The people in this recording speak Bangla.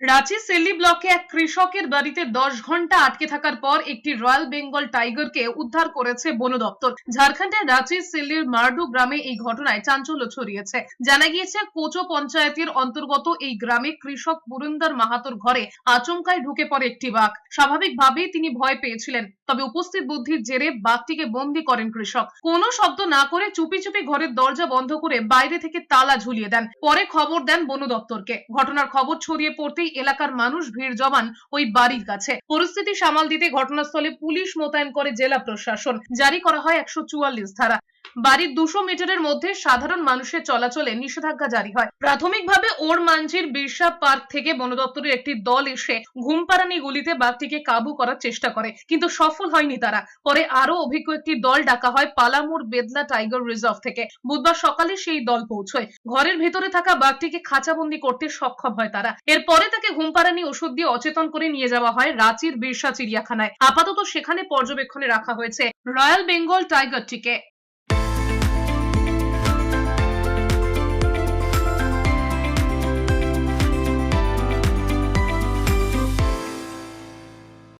রাঁচি সেলি ব্লকে এক কৃষকের বাড়িতে দশ ঘণ্টা আটকে থাকার পর একটি রয়্যাল বেঙ্গল টাইগারকে উদ্ধার করেছে বন দপ্তর। ঝাড়খণ্ডের রাঁচি সেলির মার্ডু গ্রামে এই ঘটনায় চাঞ্চল্য ছড়িয়েছে। জানা গিয়েছে, কোচো পঞ্চায়েতের অন্তর্গত এই গ্রামে কৃষক পুরন্দর মাহাতোর ঘরে আচমকায় ঢুকে পড়ে একটি বাঘ। স্বাভাবিকভাবেই তিনি ভয় পেয়েছিলেন। তবে উপস্থিত বুদ্ধির জেরে বাঘটিকে বন্দি করেন কৃষক। কোনো শব্দ না করে চুপি চুপি ঘরের দরজা বন্ধ করে বাইরে থেকে তালা ঝুলিয়ে দেন। পরে খবর দেন বন দপ্তরকে। ঘটনার খবর ছড়িয়ে পড়তেই এলাকার মানুষ, ভিড় জমান ওই বাড়ির কাছে। পরিস্থিতি সামাল দিতে ঘটনাস্থলে পুলিশ মোতায়েন করে জেলা প্রশাসন। জারি করা হয় একশো চুয়াল্লিশ ধারা। বাড়ির দুশো মিটারের মধ্যে সাধারণ মানুষের চলাচলে নিষেধাজ্ঞা জারি হয়। প্রাথমিকভাবে ওর মাঞ্ঝির বিরসা পার্ক থেকে বন দপ্তরের একটি দল এসে ঘুমপাড়ানি গুলিতে বাঘটিকে কাবু করার চেষ্টা করে, কিন্তু সফল হয়নি তারা। পরে আরও অভিজ্ঞ একটি দল ডাকা হয় পালামুর বেদলা টাইগার রিজার্ভ থেকে। বুধবার সকালে সেই দল পৌঁছয়। ঘরের ভেতরে থাকা বাঘটিকে খাঁচাবন্দি করতে সক্ষম হয় তারা। এরপরে তাকে ঘুমপাড়ানি ওষুধ দিয়ে অচেতন করে নিয়ে যাওয়া হয় রাঁচির বিরসা চিড়িয়াখানায়। আপাতত সেখানে পর্যবেক্ষণে রাখা হয়েছে। রয়্যাল বেঙ্গল টাইগারটিকে।